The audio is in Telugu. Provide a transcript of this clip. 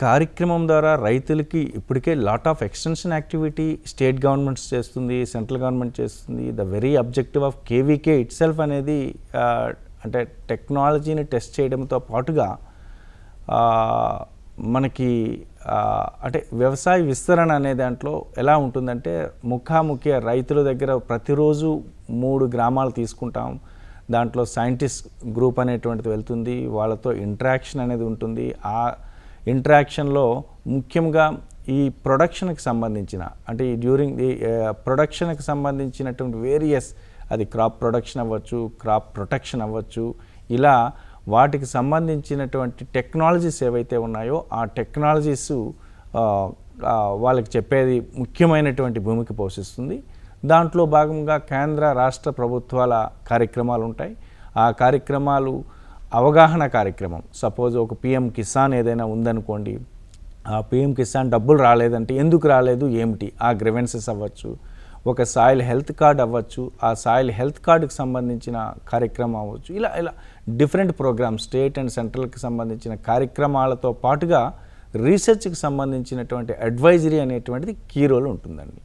కార్యక్రమం ద్వారా రైతులకి ఇప్పటికే lot of extension activity state governments చేస్తుంది సెంట్రల్ గవర్నమెంట్ చేస్తుంది. The very objective of KVK itself అనేది అంటే టెక్నాలజీని టెస్ట్ చేయడంతో పాటుగా మనకి అంటే వ్యవసాయ విస్తరణ అనే దాంట్లో ఎలా ఉంటుందంటే ముఖాముఖి రైతుల దగ్గర ప్రతిరోజు మూడు గ్రామాలు తీసుకుంటాం. దాంట్లో సైంటిస్ట్ గ్రూప్ అనేటువంటిది వెళ్తుంది. వాళ్ళతో ఇంటరాక్షన్ అనేది ఉంటుంది. ఆ ఇంటరాక్షన్లో ముఖ్యంగా ఈ ప్రొడక్షన్కి సంబంధించిన అంటే ఈ డ్యూరింగ్ ది ప్రొడక్షన్కి సంబంధించినటువంటి వేరియస్ అది క్రాప్ ప్రొడక్షన్ అవ్వచ్చు క్రాప్ ప్రొటెక్షన్ అవ్వచ్చు ఇలా వాటికి సంబంధించినటువంటి టెక్నాలజీస్ ఏవైతే ఉన్నాయో ఆ టెక్నాలజీస్ వాళ్ళకి చెప్పేది ముఖ్యమైనటువంటి భూమిక పోషిస్తుంది. దాంట్లో భాగంగా కేంద్ర రాష్ట్ర ప్రభుత్వాల కార్యక్రమాలు ఉంటాయి. ఆ కార్యక్రమాలు అవగాహన కార్యక్రమం. సపోజ్ ఒక పిఎం కిసాన్ ఏదైనా ఉందనుకోండి ఆ పిఎం కిసాన్ డబ్బులు రాలేదంటే ఎందుకు రాలేదు ఏమిటి? ఆ గ్రివెన్సెస్ అవ్వచ్చు ఒక సాయిల్ హెల్త్ కార్డ్ అవ్వచ్చు ఆ సాయిల్ హెల్త్ కార్డుకి సంబంధించిన కార్యక్రమం అవ్వచ్చు. ఇలా ఇలా డిఫరెంట్ ప్రోగ్రామ్స్ స్టేట్ అండ్ సెంట్రల్కి సంబంధించిన కార్యక్రమాలతో పాటుగా రీసెర్చ్కి సంబంధించినటువంటి అడ్వైజరీ అనేటువంటిది కీ రోల్ ఉంటుందండి.